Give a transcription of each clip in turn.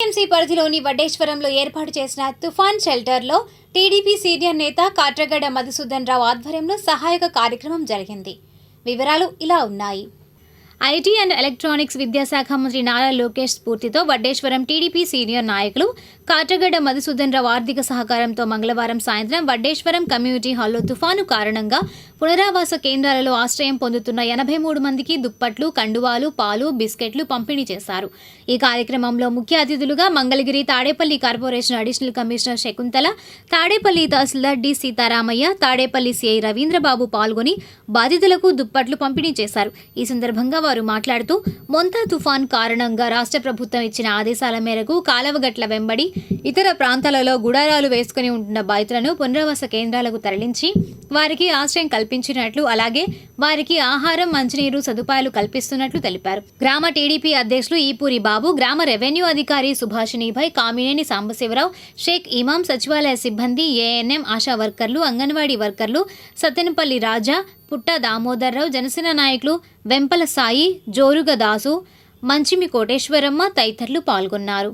TMC పరిధిలోని వడ్డేశ్వరంలో ఏర్పాటు చేసిన తుఫాన్ షెల్టర్లో టీడీపీ సీనియర్ నేత కాట్రగడ్డ మధుసూదన్ రావు ఆధ్వర్యంలో సహాయక కార్యక్రమం జరిగింది. వివరాలు ఇలా ఉన్నాయి. ఐటీ అండ్ ఎలక్ట్రానిక్స్ విద్యాశాఖ మంత్రి నారా లోకేష్ స్ఫూర్తితో వడ్డేశ్వరం టీడీపీ సీనియర్ నాయకులు కాటగడ మధుసూదన్ రావు ఆర్థిక సహకారంతో మంగళవారం సాయంత్రం వడ్డేశ్వరం కమ్యూనిటీ హాల్లో తుఫాను కారణంగా పునరావాస కేంద్రాలలో ఆశ్రయం పొందుతున్న ఎనభై మూడు మందికి దుప్పట్లు కండువాలు పాలు బిస్కెట్లు పంపిణీ చేశారు. ఈ కార్యక్రమంలో ముఖ్య అతిథులుగా Mangalagiri Tadepalli corporation additional commissioner Shakuntala Tadepalli tahsildar D Sitaramaiah Tadepalli CI Ravindrababu పాల్గొని బాధితులకు దుప్పట్లు పంపిణీ చేశారు. ఈ సందర్భంగా వారు మాట్లాడుతూ మొంతా తుఫాన్ కారణంగా రాష్ట్ర ప్రభుత్వం ఇచ్చిన ఆదేశాల మేరకు కాలవగట్ల వెంబడి ఇతర ప్రాంతాలలో గుడారాలు వేసుకుని ఉంటున్న బాధితులను పునరావాస కేంద్రాలకు తరలించి వారికి ఆశ్రయం కల్పించినట్లు అలాగే వారికి ఆహారం మంచినీరు సదుపాయాలు కల్పిస్తున్నట్లు తెలిపారు. గ్రామ టీడీపీ అధ్యక్షులు ఈపూరి బాబు గ్రామ రెవెన్యూ అధికారి సుభాషిణిభాయ్ కామినేని సాంబశివరావు షేక్ ఇమాం సచివాలయ సిబ్బంది ఏఎన్ఎం ఆశా వర్కర్లు అంగన్వాడీ వర్కర్లు సత్తెనపల్లి రాజా పుట్ట దామోదర్రావు జనసేన నాయకులు వెంపల సాయి జోరుగ దాసు మంచిమి కోటేశ్వరమ్మ తదితరులు పాల్గొన్నారు.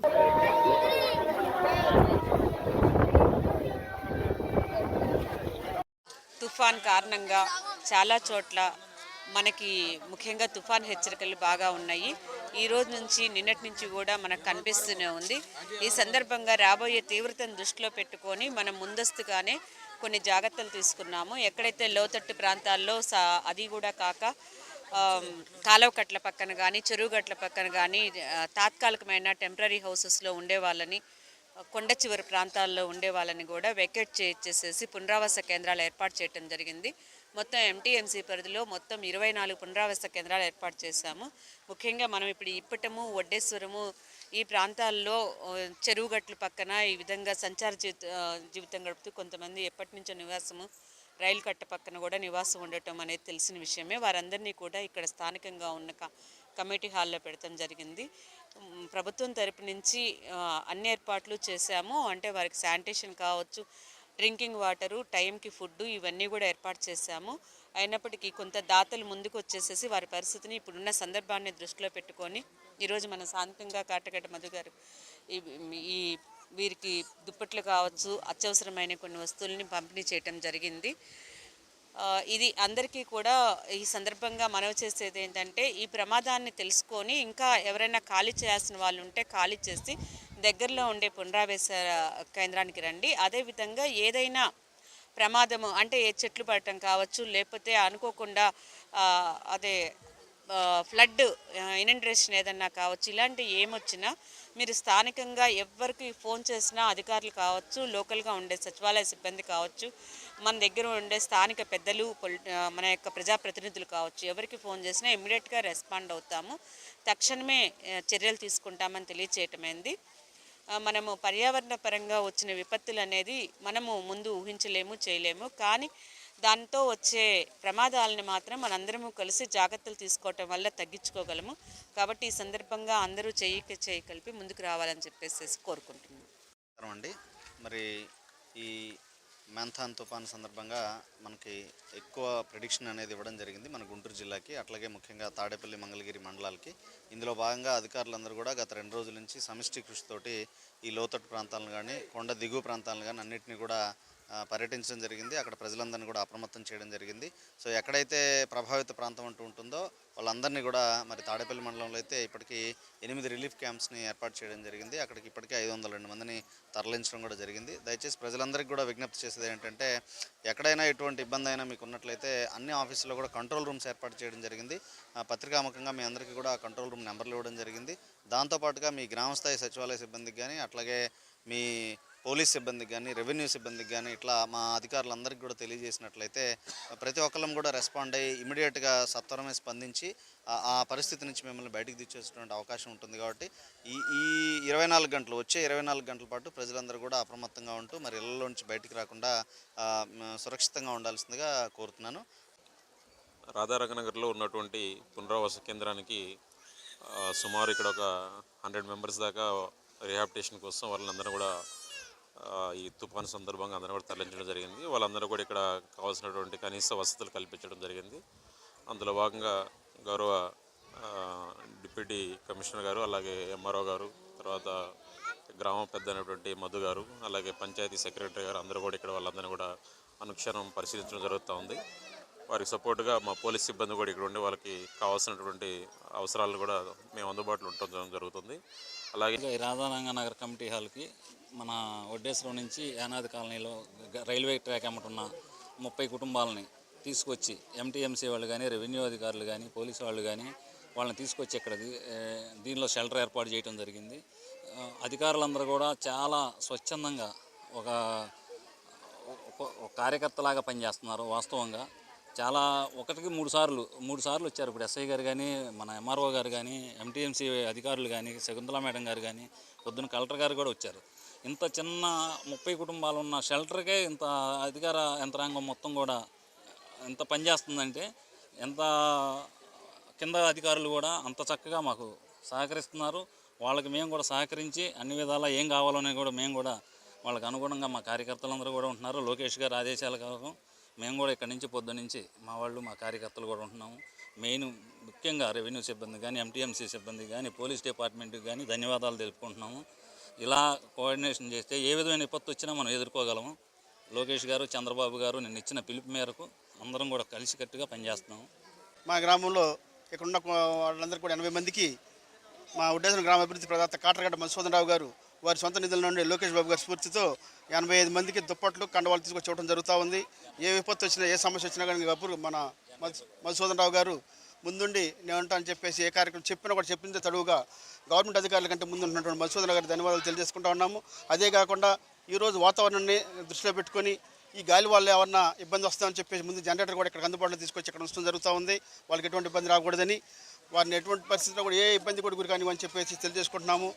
తుఫాన్ కారణంగా చాలా చోట్ల మనకి ముఖ్యంగా తుఫాన్ హెచ్చరికలు బాగా ఉన్నాయి. ఈ రోజు నుంచి నిన్నటి నుంచి కూడా మనకు కనిపిస్తూనే ఉంది. ఈ సందర్భంగా రాబోయే తీవ్రతను దృష్టిలో పెట్టుకొని మనం ముందస్తుగానే కొన్ని జాగ్రత్తలు తీసుకున్నాము. ఎక్కడైతే లోతట్టు ప్రాంతాల్లో సా- అది కూడా కాక ఆమ్, కాలువ కట్ల పక్కన కానీ చెరువు గట్ల పక్కన కానీ తాత్కాలికమైన టెంపరీ హౌసెస్లో ఉండే వాళ్ళని కొండ చివరి ప్రాంతాల్లో ఉండే వాళ్ళని కూడా వెకేట్ చేసేసి పునరావాస కేంద్రాలు ఏర్పాటు చేయడం జరిగింది. మొత్తం ఎంటీఎంసీ పరిధిలో మొత్తం ఇరవై నాలుగు పునరావాస కేంద్రాలు ఏర్పాటు చేశాము. ముఖ్యంగా మనం ఇప్పుడు ఇప్పటము వడ్డేశ్వరము ఈ ప్రాంతాల్లో ఆ, చెరువు గట్ల పక్కన ఈ విధంగా సంచార జీవిత జీవితం గడుపుతూ కొంతమంది ఎప్పటి నుంచో నివాసము రైలు కట్ట పక్కన కూడా నివాసం ఉండటం అనేది తెలిసిన విషయమే. వారందరినీ కూడా ఇక్కడ స్థానికంగా ఉన్న కమిటీ హాల్లో పెడతాం జరిగింది. ప్రభుత్వం తరపు నుంచి అన్ని ఏర్పాట్లు చేశాము. అంటే వారికి శానిటేషన్ కావచ్చు డ్రింకింగ్ వాటరు టైంకి ఫుడ్ ఇవన్నీ కూడా ఏర్పాటు చేశాము. అయినప్పటికీ కొంత దాతలు ముందుకు వచ్చేసేసి వారి పరిస్థితిని ఇప్పుడున్న సందర్భాన్ని దృష్టిలో పెట్టుకొని ఈరోజు మన శాంతంగా కాటగడ్డ మధు గారు ఈ వీరికి దుప్పట్లు కావచ్చు అత్యవసరమైన కొన్ని వస్తువుల్ని పంపిణీ చేయటం జరిగింది. ఇది అందరికీ కూడా ఈ సందర్భంగా మనవి చేసేది ఏంటంటే ఈ ప్రమాదాన్ని తెలుసుకొని ఇంకా ఎవరైనా ఖాళీ చేయాల్సిన వాళ్ళు ఉంటే ఖాళీ చేసి దగ్గరలో ఉండే పునరావేశ కేంద్రానికి రండి. అదేవిధంగా ఏదైనా ప్రమాదము అంటే ఏ చెట్లు పడటం కావచ్చు లేకపోతే అనుకోకుండా అదే ఫ్లడ్ ఇనండ్రేషన్ ఏదన్నా కావచ్చు ఇలాంటి ఏమొచ్చినా మీరు స్థానికంగా ఎవరికి ఫోన్ చేసినా అధికారులు కావచ్చు లోకల్గా ఉండే సచివాలయ సిబ్బంది కావచ్చు మన దగ్గర ఉండే స్థానిక పెద్దలు మన యొక్క ప్రజాప్రతినిధులు కావచ్చు ఎవరికి ఫోన్ చేసినా ఇమ్మీడియట్గా రెస్పాండ్ అవుతాము. తక్షణమే చర్యలు తీసుకుంటామని తెలియచేయటమైంది. మనము పర్యావరణ పరంగా వచ్చిన విపత్తులు అనేది మనము ముందు ఊహించలేము చేయలేము. కానీ దాంతో వచ్చే ప్రమాదాలను మాత్రం మనందరము కలిసి జాగ్రత్తలు తీసుకోవటం వల్ల తగ్గించుకోగలము. కాబట్టి ఈ సందర్భంగా అందరూ చెయ్యికి చెయ్యి కలిపి ముందుకు రావాలని చెప్పేసి కోరుకుంటున్నాం. అండి. మరి ఈ మెంథాన్ తుఫాన్ సందర్భంగా మనకి ఎక్కువ ప్రిడిక్షన్ అనేది ఇవ్వడం జరిగింది మన గుంటూరు జిల్లాకి అట్లాగే ముఖ్యంగా తాడేపల్లి మంగళగిరి మండలాలకి. ఇందులో భాగంగా అధికారులందరూ కూడా గత రెండు రోజుల నుంచి సమిష్టి కృషితోటి ఈ లోతట్టు ప్రాంతాలను కానీ కొండ దిగువ ప్రాంతాలను కానీ అన్నింటినీ కూడా పర్యటించడం జరిగింది. అక్కడ ప్రజలందరినీ కూడా అప్రమత్తం చేయడం జరిగింది. సో ఎక్కడైతే ప్రభావిత ప్రాంతం అంటూ ఉంటుందో వాళ్ళందరినీ కూడా మరి తాడేపల్లి మండలంలో అయితే ఇప్పటికీ ఎనిమిది రిలీఫ్ క్యాంప్స్ని ఏర్పాటు చేయడం జరిగింది. అక్కడికి ఇప్పటికే ఐదు వందల రెండు మందిని తరలించడం కూడా జరిగింది. దయచేసి ప్రజలందరికీ కూడా విజ్ఞప్తి చేసేది ఏంటంటే ఎక్కడైనా ఎటువంటి ఇబ్బంది అయినా మీకు ఉన్నట్లయితే అన్ని ఆఫీసుల్లో కూడా కంట్రోల్ రూమ్స్ ఏర్పాటు చేయడం జరిగింది. ఆ, పత్రికాముఖంగా మీ అందరికీ కూడా కంట్రోల్ రూమ్ నెంబర్లు ఇవ్వడం జరిగింది. దాంతోపాటుగా మీ గ్రామస్థాయి సచివాలయ సిబ్బందికి కానీ అట్లాగే మీ పోలీస్ సిబ్బందికి కానీ రెవెన్యూ సిబ్బందికి కానీ ఇట్లా మా అధికారులందరికీ కూడా తెలియజేసినట్లయితే ప్రతి ఒక్కళ్ళం కూడా రెస్పాండ్ అయ్యి ఇమీడియట్గా సత్వరమే స్పందించి ఆ- ఆ పరిస్థితి నుంచి మిమ్మల్ని బయటకు తెచ్చేటువంటి అవకాశం ఉంటుంది కాబట్టి ఈ ఈ ఇరవై నాలుగు గంటలు వచ్చే ఇరవై నాలుగు గంటల పాటు ప్రజలందరూ కూడా అప్రమత్తంగా ఉంటూ మరి ఇళ్ళలో నుంచి బయటికి రాకుండా సురక్షితంగా ఉండాల్సిందిగా కోరుతున్నాను. రాధారంగనగర్లో ఉన్నటువంటి పునరావాస కేంద్రానికి సుమారు ఇక్కడ ఒక హండ్రెడ్ మెంబర్స్ దాకా రిహాబిటేషన్ కోసం వాళ్ళందరూ కూడా ఈ తుఫాను సందర్భంగా అందరూ కూడా తరలించడం జరిగింది. వాళ్ళందరూ కూడా ఇక్కడ కావాల్సినటువంటి కనీస వసతులు కల్పించడం జరిగింది. అందులో భాగంగా గౌరవ డిప్యూటీ కమిషనర్ గారు అలాగే ఎంఆర్ఓ గారు తర్వాత గ్రామ పెద్ద అయినటువంటి మధు గారు అలాగే పంచాయతీ సెక్రటరీ గారు అందరూ కూడా ఇక్కడ వాళ్ళందరినీ కూడా అనుక్షణం పరిశీలించడం జరుగుతూ ఉంది. వారికి సపోర్ట్గా మా పోలీస్ సిబ్బంది కూడా ఇక్కడ ఉండి వాళ్ళకి కావాల్సినటువంటి అవసరాలు కూడా మేము అందుబాటులో ఉండటం జరుగుతుంది. అలాగే ఈ రాధారంగ నగర్ కమిటీ హాల్కి మన వడ్డేశ్వరం నుంచి యానాది కాలనీలో రైల్వే ట్రాక్ అమ్మటున్న ముప్పై కుటుంబాలని తీసుకొచ్చి ఎంటీఎంసీ వాళ్ళు కానీ రెవెన్యూ అధికారులు కానీ పోలీసు వాళ్ళు కానీ వాళ్ళని తీసుకొచ్చి ఇక్కడది దీనిలో షెల్టర్ ఏర్పాటు చేయడం జరిగింది. అధికారులందరూ కూడా చాలా స్వచ్ఛందంగా ఒక ఒక కార్యకర్తలాగా పనిచేస్తున్నారు వాస్తవంగా. చాలా ఒకటికి మూడు సార్లు మూడు సార్లు వచ్చారు ఇప్పుడు ఎస్ఐ గారు కానీ మన ఎంఆర్ఓ గారు కానీ ఎంటీఎంసీ అధికారులు కానీ శకుంతల మేడం గారు కానీ పొద్దున్న కలెక్టర్ గారు కూడా వచ్చారు. ఇంత చిన్న ముప్పై కుటుంబాలు ఉన్న షెల్టర్కే ఇంత అధికార యంత్రాంగం మొత్తం కూడా ఎంత పనిచేస్తుందంటే ఎంత కింద అధికారులు కూడా అంత చక్కగా మాకు సహకరిస్తున్నారు. వాళ్ళకి మేము కూడా సహకరించి అన్ని విధాలా ఏం కావాలనే కూడా మేము కూడా వాళ్ళకి అనుగుణంగా మా కార్యకర్తలందరూ కూడా ఉంటున్నారు. లోకేష్ గారు ఆదేశాల కావడం మేము కూడా ఇక్కడి నుంచి పొద్దు నుంచి మా వాళ్ళు మా కార్యకర్తలు కూడా ఉంటున్నాము. మెయిన్ ముఖ్యంగా రెవెన్యూ సిబ్బంది కానీ ఎంటీఎంసీ సిబ్బంది కానీ పోలీస్ డిపార్ట్మెంట్కి కానీ ధన్యవాదాలు తెలుపుకుంటున్నాము. ఇలా కోఆర్డినేషన్ చేస్తే ఏ విధమైన విపత్తు వచ్చినా మనం ఎదుర్కోగలము. లోకేష్ గారు చంద్రబాబు గారు నిన్న ఇచ్చిన పిలుపు మేరకు అందరం కూడా కలిసికట్టుగా పనిచేస్తున్నాము. మా గ్రామంలో ఇక్కడ ఉన్న వాళ్ళందరూ కూడా ఎనభై మందికి మా ఉద్దేశం గ్రామ అభివృద్ధి ప్రదాత కాటరగడ్డ మధుసూదనరావు గారు వారి సొంత నిధుల నుండి లోకేష్ బాబు గారి స్ఫూర్తితో ఎనభై ఐదు మందికి దుప్పట్లు కండవాళ్ళు తీసుకొచ్చి చూడటం జరుగుతూ ఉంది. ఏ విపత్తు వచ్చినా ఏ సమస్య వచ్చినా కానీ అప్పుడు మన మధుసూదన్ రావు గారు ముందుండి నేను ఉంటా అని చెప్పేసి ఏ కార్యక్రమం చెప్పినా కూడా చెప్పిందే తడువుగా గవర్నమెంట్ అధికారుల కంటే ముందు ఉన్నటువంటి మధుసూదన్ గారికి ధన్యవాదాలు తెలియజేసుకుంటా ఉన్నాము. అదే కాకుండా ఈరోజు వాతావరణాన్ని దృష్టిలో పెట్టుకొని ఈ గాలి వల్ల ఏమన్నా ఇబ్బంది వస్తామని చెప్పేసి ముందు జనరేటర్ కూడా ఇక్కడ అందుబాటులో తీసుకొచ్చి ఇక్కడ ఉంచడం జరుగుతూ ఉంది. వాళ్ళకి ఎటువంటి ఇబ్బంది రాకూడదని వారిని ఎటువంటి పరిస్థితుల్లో కూడా ఏ ఇబ్బంది కూడా గురి కానివ్వని చెప్పేసి తెలియజేసుకుంటున్నాము.